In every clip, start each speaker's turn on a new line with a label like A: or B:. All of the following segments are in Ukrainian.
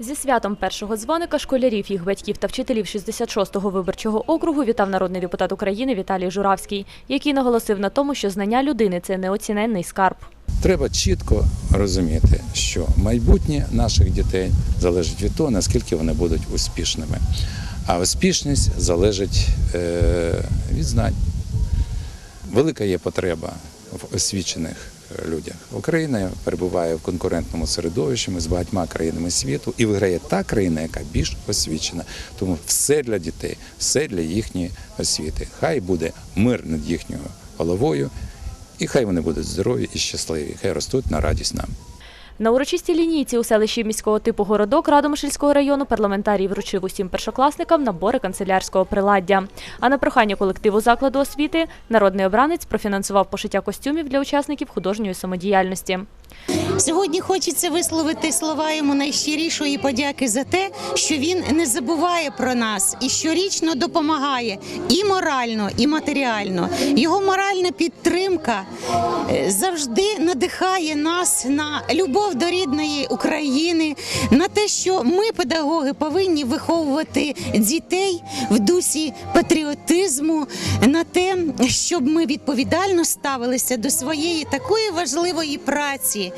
A: Зі святом першого дзвоника школярів, їх батьків та вчителів 66-го виборчого округу вітав народний депутат України Віталій Журавський, який наголосив на тому, що знання людини це неоціненний скарб.
B: Треба чітко розуміти, що майбутнє наших дітей залежить від того, наскільки вони будуть успішними. А успішність залежить е, від знань. Велика є потреба в освічених людях. Україна перебуває в конкурентному середовищі з багатьма країнами світу і виграє та країна, яка більш освічена. Тому все для дітей, все для їхньої освіти. Хай буде мир над їхньою головою, і хай вони будуть здорові і щасливі, хай ростуть на радість нам.
A: На урочистій лінійці у селищі міського типу Городок Радомишльського району парламентарій вручив усім першокласникам набори канцелярського приладдя. А на прохання колективу закладу освіти народний обранець профінансував пошиття костюмів для учасників художньої самодіяльності.
C: Сьогодні хочеться висловити слова йому найщирішої подяки за те, що він не забуває про нас і щорічно допомагає і морально, і матеріально. Його моральна підтримка е, завжди надихає нас на любов до рідної України, на те, що ми, педагоги, повинні виховувати дітей в дусі патріотизму, на те, щоб ми відповідально ставилися до своєї такої важливої праці,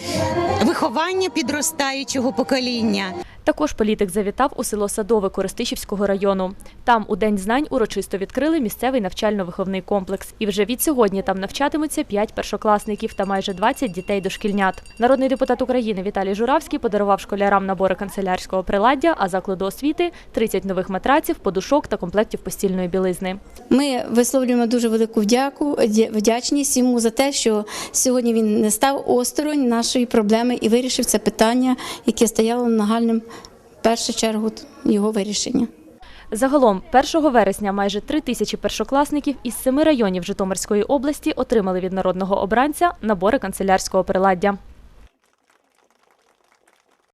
C: виховання підростаючого покоління.
A: Також політик завітав у село Садове Користичівського району. Там у День знань урочисто відкрили місцевий навчально-виховний комплекс. І вже від сьогодні там навчатимуться 5 першокласників та майже 20 дітей дошкільнят. Народний депутат України Віталій Журавський подарував школярам набори канцелярського приладдя, а закладу освіти 30 нових матраців, подушок та комплектів постільної білизни.
D: Ми висловлюємо дуже велику вдяку, вдя- вдячність йому за те, що сьогодні він не став осторонь нашої проблеми і вирішив це питання, яке стояло нагальним першу чергу його вирішення.
A: Загалом 1 вересня майже три тисячі першокласників із семи районів Житомирської області отримали від народного обранця набори канцелярського приладдя.